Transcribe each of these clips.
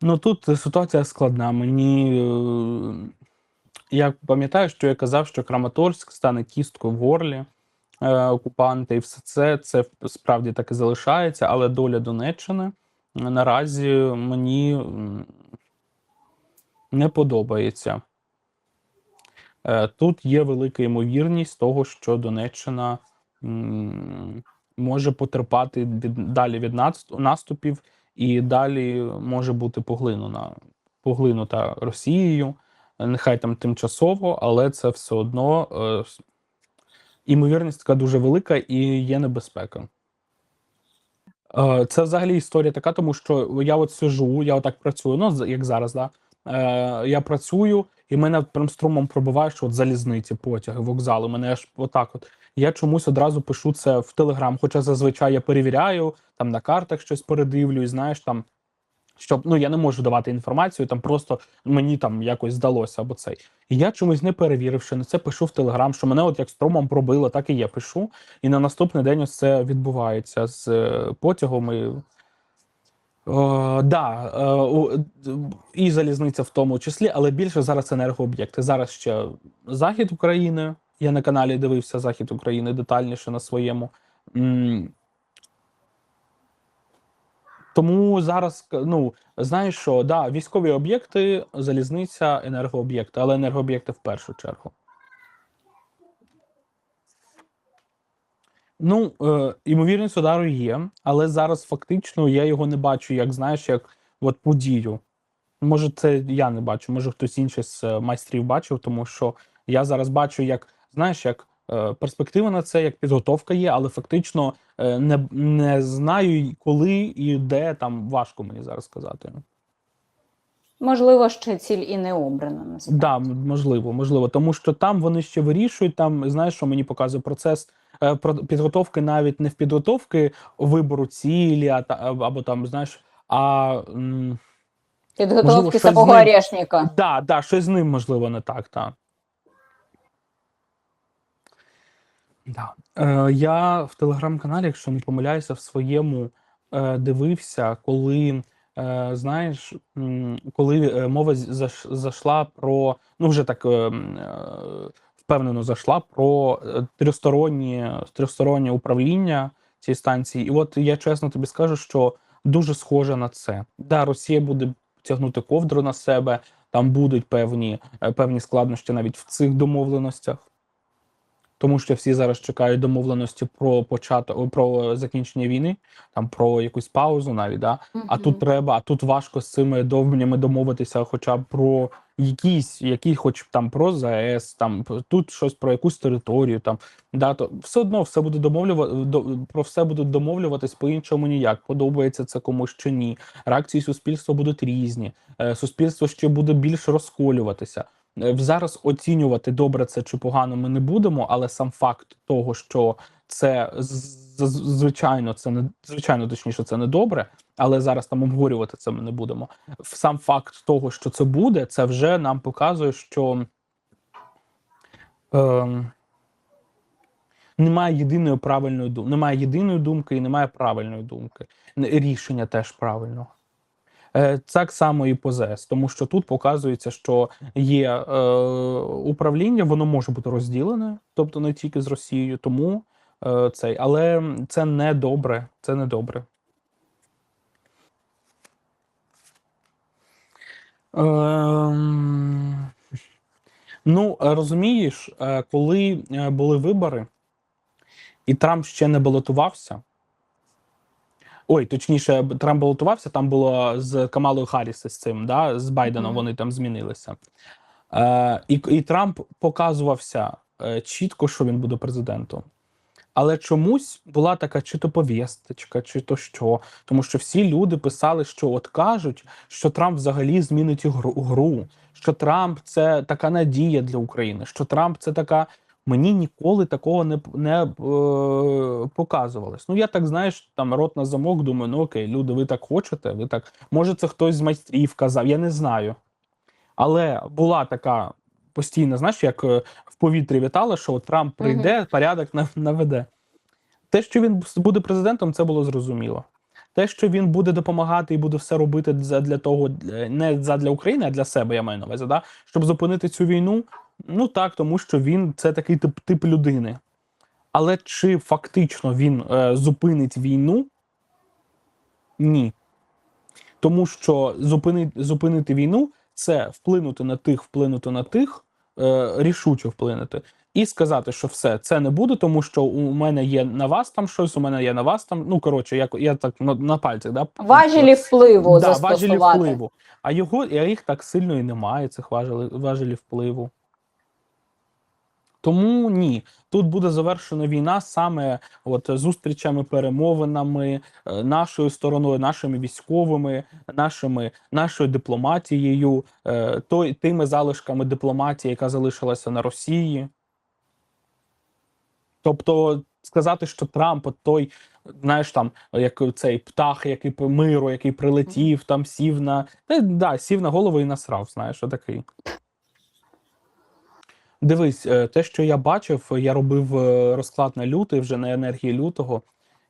Ну тут ситуація складна. Мені е, я пам'ятаю, що я казав, що Краматорськ стане кісткою в горлі е, окупанта, і все це це справді так і залишається, але доля Донеччини наразі мені не подобається. Е, Тут є велика ймовірність того, що Донеччина може потерпати від, далі від наст- наступів і далі може бути поглинена, поглинута Росією. Нехай там тимчасово, але це все одно е, імовірність така дуже велика і є небезпека. Е, Це взагалі історія така, тому що я от сижу, я отак працюю, ну як зараз, да. Е, я працюю, і мене прям струмом пробиває, що от залізниці, потяги, вокзали. Мене аж отак. От я чомусь одразу пишу це в Телеграм. Хоча зазвичай я перевіряю, там на картах щось передивлюсь, знаєш там. Щоб ну я не можу давати інформацію, там просто мені там якось здалося або цей. І я чомусь не перевіривши на це, пишу в Телеграм, що мене от як струмом пробило, так і є. Пишу. І на наступний день ось це відбувається з е, потягом. І, о, да, е, у- і залізниця в тому числі, але більше зараз енергооб'єкти. Зараз ще захід України. Я на каналі дивився Захід України детальніше на своєму. Тому зараз, ну знаєш що, да, військові об'єкти, залізниця, енергооб'єкти, але енергооб'єкти в першу чергу. Ну, е, ймовірність удару є, але зараз фактично я його не бачу, як знаєш, як от подію. Може, це я не бачу, може хтось інший з е, майстрів бачив, тому що я зараз бачу, як знаєш, як е, перспектива на це, як підготовка є, але фактично е, не, не знаю, коли і де там важко мені зараз сказати. Можливо, ще ціль і не обрана насправді. Да, можливо, можливо, тому що там вони ще вирішують. Там знаєш, що мені показує процес е, підготовки, навіть не в підготовки вибору цілі, а або там знаєш, а м, можливо, Підготовки самого орешника. да, да, щось з ним можливо не так. Та. Да. Е, я в телеграм-каналі, якщо не помиляюся, в своєму е, дивився, коли е, знаєш, коли е, мова з- зайшла про ну вже так е, е, впевнено зайшла про е, трьохстороннє управління цієї станції. І от я чесно тобі скажу, що дуже схоже на це. Да, Росія буде тягнути ковдру на себе, там будуть певні, е, певні складнощі навіть в цих домовленостях. Тому що всі зараз чекають домовленості про початок про закінчення війни, там про якусь паузу, навіть да. А тут треба, а тут важко з цими довбнями домовитися, хоча б про якісь, які, хоч там про ЗАЕС, там тут щось про якусь територію, там да, то все одно все буде домовлювати про все будуть домовлюватись по-іншому ніяк. Подобається це комусь чи ні. Реакції суспільства будуть різні. Е, Суспільство ще буде більш розколюватися. Е, Зараз оцінювати добре це чи погано ми не будемо, але сам факт того, що це звичайно, це не звичайно, точніше, це не добре, але зараз там обговорювати це ми не будемо. Сам факт того, що це буде, це вже нам показує, що ем, немає єдиної правильної думки, немає єдиної думки і немає правильної думки. Рішення теж правильного. Е, Так само і по ЗС, тому що тут показується, що є е, управління, воно може бути розділене, тобто не тільки з Росією, тому е, цей, але це не добре. Це не добре. Ем, ну, е, розумієш, е, коли е, були вибори, і Трамп ще не балотувався. Ой, точніше, Трамп балотувався, там було з Камалою Харріс з цим, да, з Байденом Мгм. вони там змінилися. Е, і, і Трамп показувався е, чітко, що він буде президентом. Але чомусь була така чи то повісточка, чи то що. Тому що всі люди писали, що от кажуть, що Трамп взагалі змінить гру, гру, що Трамп це така надія для України, що Трамп це така. Мені ніколи такого не, не е, показувалось. Ну, я так знаєш, там рот на замок, думаю, ну окей, люди, ви так хочете, ви так. Може, це хтось з майстрів казав, я не знаю. Але була така постійна, знаєш, як е, в повітрі вітала, що Трамп прийде, порядок наведе. Те, що він буде президентом, це було зрозуміло. Те, що він буде допомагати і буде все робити для, того, не для України, а для себе, я маю на увазі, да? щоб зупинити цю війну. Ну так, тому що він це такий тип, тип людини. Але чи фактично він е, зупинить війну? Ні. Тому що зупинити, зупинити війну це вплинути на тих, вплинути на тих, е, рішуче вплинути. І сказати, що все, це не буде, тому що у мене є на вас там щось, у мене є на вас там. Ну коротше, як я так на, на пальцях, да Важелі впливу да, важелі впливу. А його а їх так сильно і немає, цих важелі, важелі впливу. Тому ні. Тут буде завершена війна саме от зустрічами, перемовинами, е, нашою стороною, нашими військовими, нашими, нашою дипломатією, е, той, тими залишками дипломатії, яка залишилася на Росії. Тобто сказати, що Трамп, от той, знаєш, там, як цей птах, який миру, який прилетів, там сів на. Да, сів на голову і насрав, знаєш, отакий. Дивись, е, те, що я бачив, я робив е, розклад на лютий вже на енергії лютого,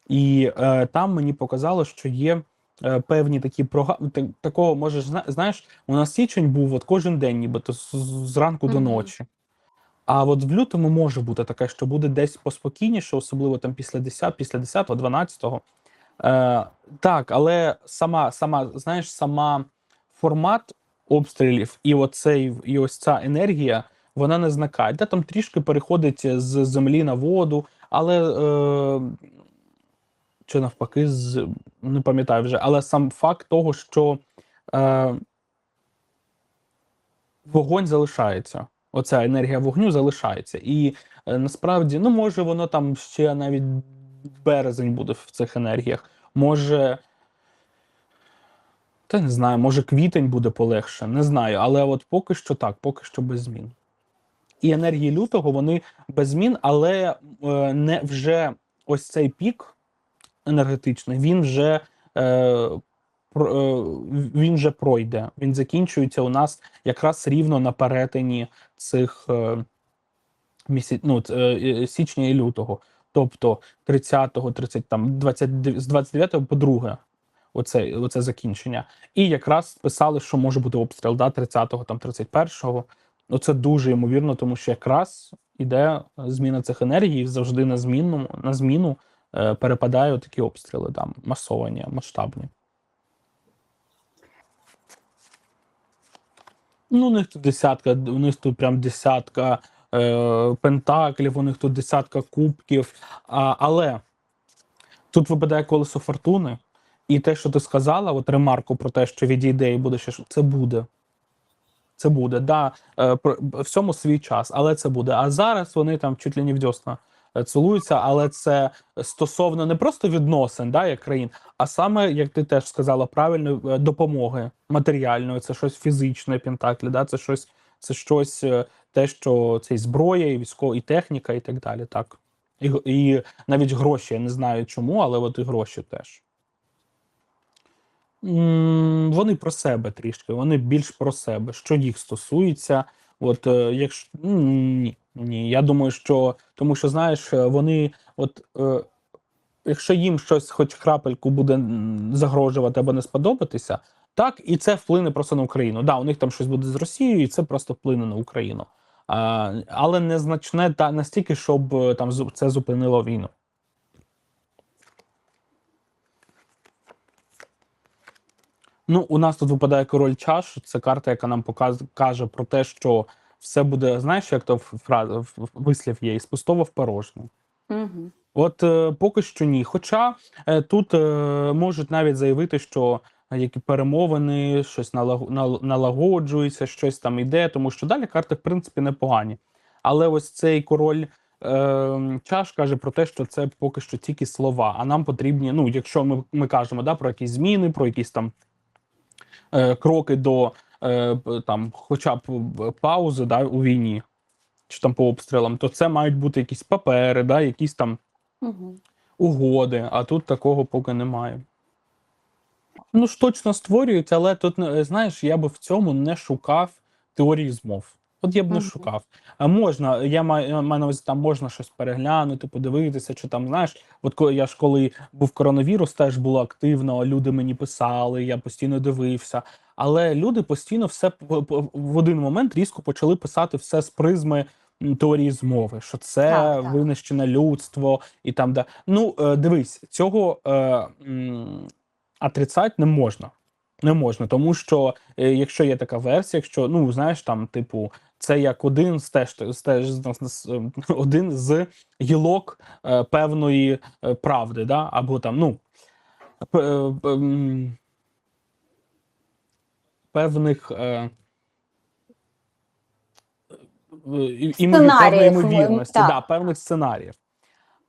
і е, там мені показало, що є е, певні такі прога... так- такого, можеш, знаєш, у нас січень був от кожен день, нібито з- з- зранку до ночі. А от в лютому може бути таке, що буде десь поспокійніше, особливо там після 10, після 10, 12. Е, так, але сама, сама, знаєш, сама формат обстрілів і оцей, і ось ця енергія, вона не зникає. Де там трішки переходить з землі на воду, але е, чи навпаки, з не пам'ятаю вже, але сам факт того, що е, вогонь залишається. Оця енергія вогню залишається. І е, насправді, ну може, воно там ще навіть березень буде в цих енергіях. Може. Та не знаю, може квітень буде полегше, не знаю. Але от поки що так, поки що без змін. І енергії лютого вони без змін, але е, не вже ось цей пік енергетичний, він вже е, про- е, він вже пройде. Він закінчується у нас якраз рівно на перетині цих місяць, ну, січня і лютого. Тобто 30-го, 30, там, 20, з 29 по 2 оце, оце закінчення. І якраз писали, що може бути обстріл да, 30-го, там, 31-го. Ну, це дуже ймовірно, тому що якраз іде зміна цих енергій, і завжди на зміну, на зміну е, перепадають такі обстріли, там, масовані, масштабні. Ну, у них тут десятка, у них тут прям десятка е, пентаклів, у них тут десятка кубків. А, але тут випадає колесо фортуни, і те, що ти сказала, от ремарку про те, що відійде і буде ще це буде. Це буде, да, е, всьому свій час, але це буде. А зараз вони там чуть ли не в дьосна е, цілуються, але це стосовно не просто відносин, да, як країн, а саме, як ти теж сказала правильно, е, допомоги матеріальної, це щось фізичне, пентаклі, да, це щось, це щось те, що це і зброя, і військова, і техніка, і так далі. Так. І, і навіть гроші, я не знаю чому, але от і гроші теж. Вони про себе трішки, вони більш про себе, що їх стосується. От е, якщо ні, ні, я думаю, що тому що знаєш, е, вони, от е, якщо їм щось, хоч крапельку, буде загрожувати або не сподобатися, так і це вплине просто на Україну. Да, у них там щось буде з Росією, і це просто вплине на Україну. А, але незначне та настільки, щоб е, там це зупинило війну. Ну, у нас тут випадає король чаш. Це карта, яка нам показ... каже про те, що все буде, знаєш, як то фраза вислів є, із пустого в порожнє. Угу. От е, поки що ні. Хоча е, тут е, можуть навіть заявити, що які перемовини, щось налаго- нал- налагоджується, щось там іде, тому що далі карти, в принципі, непогані. Але ось цей король е, чаш каже про те, що це поки що тільки слова. А нам потрібні, ну, якщо ми, ми кажемо да, про якісь зміни, про якісь там кроки до е, там, хоча б е, паузи да, у війні, чи там по обстрілам, то це мають бути якісь папери, да, якісь там Угу. угоди, а тут такого поки немає. Ну ж точно створюють, але тут, знаєш, я би в цьому не шукав теорії змов. От я б не Мгм. шукав. А можна, я маю я маю на увазі, там можна щось переглянути, подивитися, чи там, знаєш, от коли я ж коли був коронавірус, теж було активно, люди мені писали, я постійно дивився. Але люди постійно все п- п- в один момент різко почали писати все з призми м, теорії змови, що це Так, так. винищене людство і там де. Ну, е, дивись, цього е, м, не можна. Не можна, тому що е, якщо є така версія, якщо ну знаєш, там, типу, це як один з теж теж один з гілок е, певної е, правди, да? або там, ну е, певних і- імові- Сценаріїв, певної ймовірності, так. да, певних сценаріїв.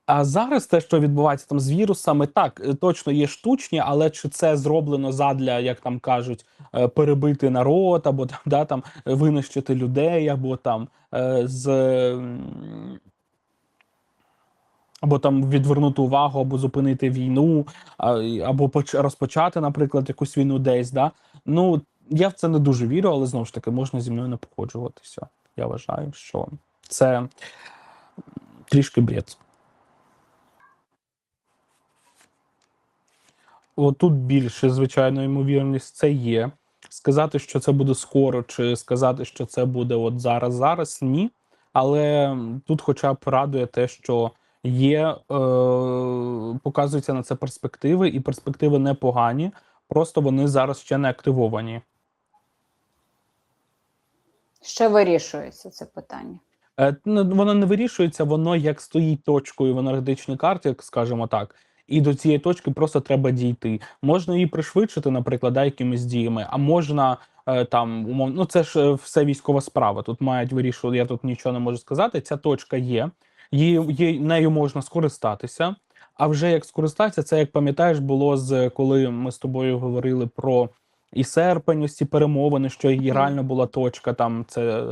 А зараз те, що відбувається там з вірусами, так е, точно є штучні, але чи це зроблено задля, як там кажуть, е, перебити народ, або там, да, там винищити людей, або там е, з або там відвернути увагу, або зупинити війну, або розпочати, наприклад, якусь війну десь. Да? Ну я в це не дуже вірю, але знову ж таки можна зі мною не погоджуватися. Я вважаю, що це трішки бред. Отут більше, звичайно, ймовірність це є. Сказати, що це буде скоро, чи сказати, що це буде от зараз, зараз ні. Але тут, хоча б радує те, що є, е, показуються на це перспективи, і перспективи непогані, просто вони зараз ще не активовані. Ще вирішується це питання. Е, ну, Воно не вирішується, воно як стоїть точкою в енергетичній карті, як скажімо так. І до цієї точки просто треба дійти. Можна її пришвидшити, наприклад, да, якимись діями, а можна е, там умовно, ну це ж е, все військова справа. Тут мають вирішувати. Я тут нічого не можу сказати. Ця точка є, її, її нею можна скористатися. А вже як скористатися, це як пам'ятаєш, було з коли ми з тобою говорили про і серпень, ось ці перемовини, що і Мгм. реально була точка там. Це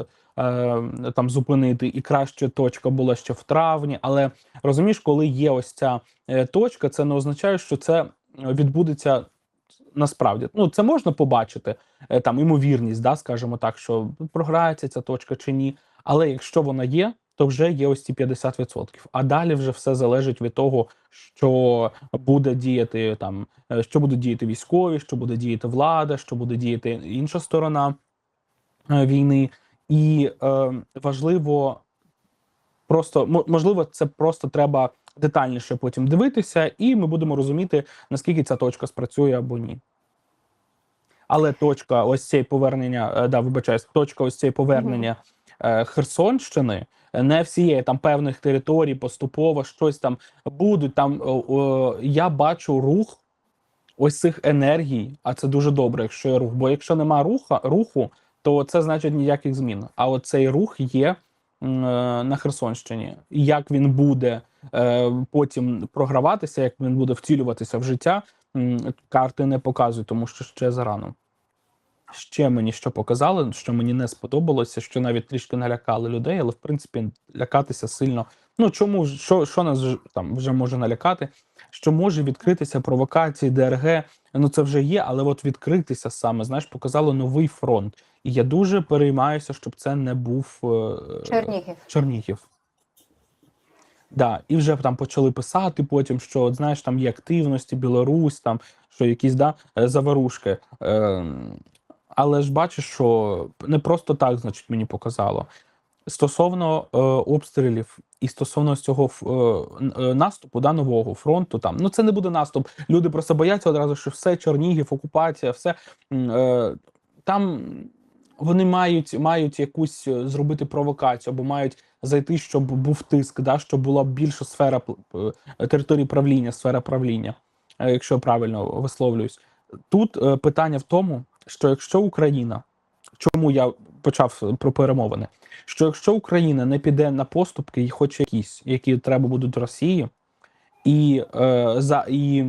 там зупинити, і краще точка була ще в травні. Але розумієш, коли є ось ця е, точка, це не означає, що це е, відбудеться насправді. Ну, це можна побачити, е, там ймовірність, да, скажімо так, що програється ця точка чи ні. Але якщо вона є, то вже є ось ці 50%. А далі вже все залежить від того, що буде діяти там, е, що будуть діяти військові, що буде діяти влада, що буде діяти інша сторона е, війни. І е, важливо просто можливо, це просто треба детальніше потім дивитися, і ми будемо розуміти, наскільки ця точка спрацює або ні. Але точка ось цей повернення, е, да, вибачаюсь, точка ось цей повернення е, Херсонщини, не всієї там певних територій, поступово щось там будуть. Там о, о, я бачу рух ось цих енергій, а це дуже добре, якщо є рух. Бо якщо нема руха, руху, то це значить ніяких змін. А от цей рух є е, на Херсонщині. Як він буде е, потім програватися, як він буде втілюватися в життя, карти не показують, тому що ще зарано. Ще мені що показали, що мені не сподобалося, що навіть трішки налякали людей, але в принципі лякатися сильно. Ну чому що, що нас там вже може налякати? Що може відкритися провокації ДРГ? Ну це вже є, але от відкритися саме, знаєш, показало новий фронт. І я дуже переймаюся, щоб це не був е, Чернігів. Чернігів. Да, і вже там почали писати потім, що от, знаєш, там є активності, Білорусь, там що якісь да, заварушки. Е, але ж бачиш, що не просто так, значить, мені показало. Стосовно е, обстрілів і стосовно цього е, е, наступу да, нового фронту, там ну це не буде наступ. Люди просто бояться одразу, що все Чернігів, окупація, все е, там вони мають, мають якусь е, зробити провокацію або мають зайти, щоб був тиск, да, щоб була більша сфера п- території правління, сфера правління, е, якщо я правильно висловлююсь. Тут е, питання в тому, що якщо Україна, чому я почав про перемовини, що якщо Україна не піде на поступки, і хоч якісь, які треба будуть Росії, і е, за і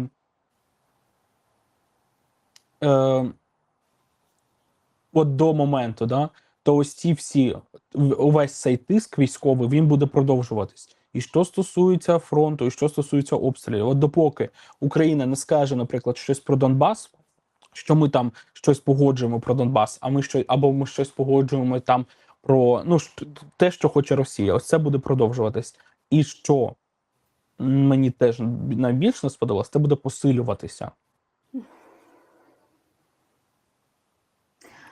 е, от до моменту, да, то ось ці всі увесь цей тиск військовий він буде продовжуватись. І що стосується фронту, і що стосується обстрілів, от допоки Україна не скаже, наприклад, щось про Донбас, що ми там щось погоджуємо про Донбас, а ми що або ми щось погоджуємо там про ну те, що хоче Росія. Ось це буде продовжуватись. І що мені теж найбільше не сподобалось, це буде посилюватися.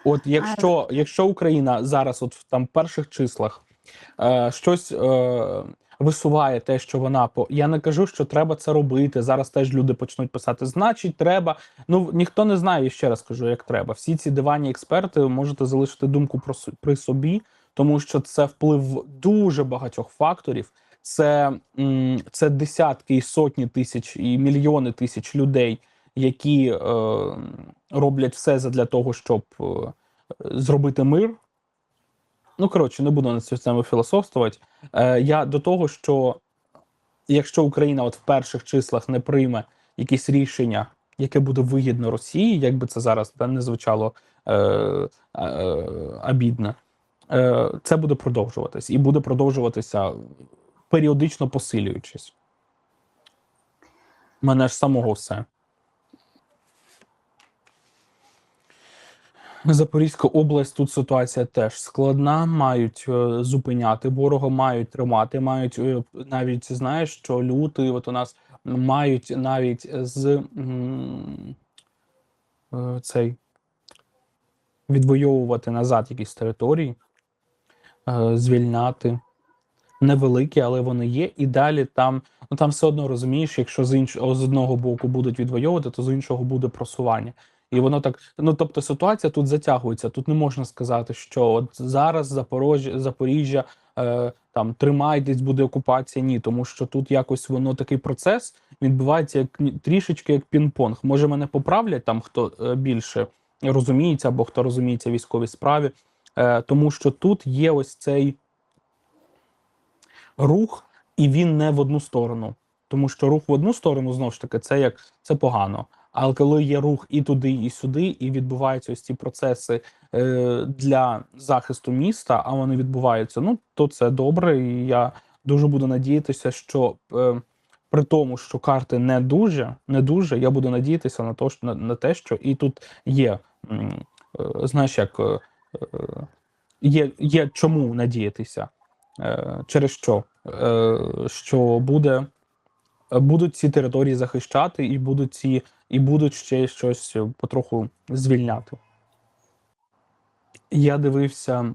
От якщо, якщо Україна зараз, от в там перших числах, е, щось е, висуває те, що вона по. Я не кажу, що треба це робити. Зараз теж люди почнуть писати, значить, треба. Ну ніхто не знає, ще раз кажу, як треба. Всі ці диванні експерти можете залишити думку про при собі, тому що це вплив дуже багатьох факторів. Це, це десятки і сотні тисяч і мільйони тисяч людей, які е, роблять все для того, щоб е, зробити мир. Ну, коротше, не буду на цю тему філософствувати. Е, я до того, що якщо Україна от в перших числах не прийме якісь рішення, яке буде вигідно Росії, як би це зараз не звучало е, е, обідно, е, це буде продовжуватись і буде продовжуватися періодично посилюючись. Мене ж самого все. Запорізька область тут ситуація теж складна. Мають е, зупиняти ворога, мають тримати, мають е, навіть знаєш, що лютий, от у нас мають навіть з е, цей відвоювати назад якісь території, звільняти. Невеликі, але вони є. І далі там, ну там все одно розумієш, якщо з іншого з одного боку будуть відвоювати, то з іншого буде просування. І воно так, ну тобто ситуація тут затягується. Тут не можна сказати, що от зараз Запорожжя, Запоріжжя е, там тримайтесь, буде окупація. Ні, тому що тут якось воно такий процес відбувається як трішечки як пінг-понг. Може, мене поправлять там, хто е, більше розуміється, або хто розуміється військовій справі, е, тому що тут є ось цей рух, і він не в одну сторону. Тому що рух в одну сторону знову ж таки це як це погано. Але коли є рух і туди, і сюди, і відбуваються ось ці процеси е, для захисту міста, а вони відбуваються, ну то це добре. І я дуже буду надіятися, що е, при тому, що карти не дуже, не дуже, я буду надіятися на то, на, на те, що і тут є, е, знаєш, як е, е, є, є чому надіятися. Е, через що? Е, що буде, будуть ці території захищати, і будуть ці, і будуть ще щось потроху звільняти. Я дивився,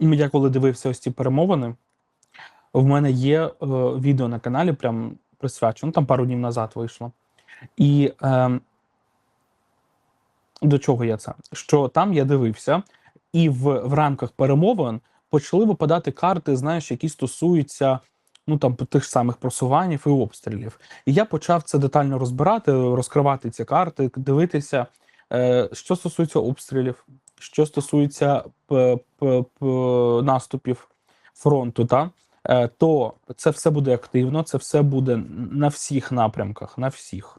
я коли дивився ось ці перемовини, в мене є е, відео на каналі, прям присвячено, там пару днів назад вийшло. І е, до чого я це? Що там я дивився, і в, в рамках перемовин почали випадати карти, знаєш, які стосуються ну там тих самих просуванів і обстрілів. І я почав це детально розбирати, розкривати ці карти, дивитися, е, що стосується обстрілів, що стосується п, наступів фронту, та, е, то це все буде активно, це все буде на всіх напрямках, на всіх.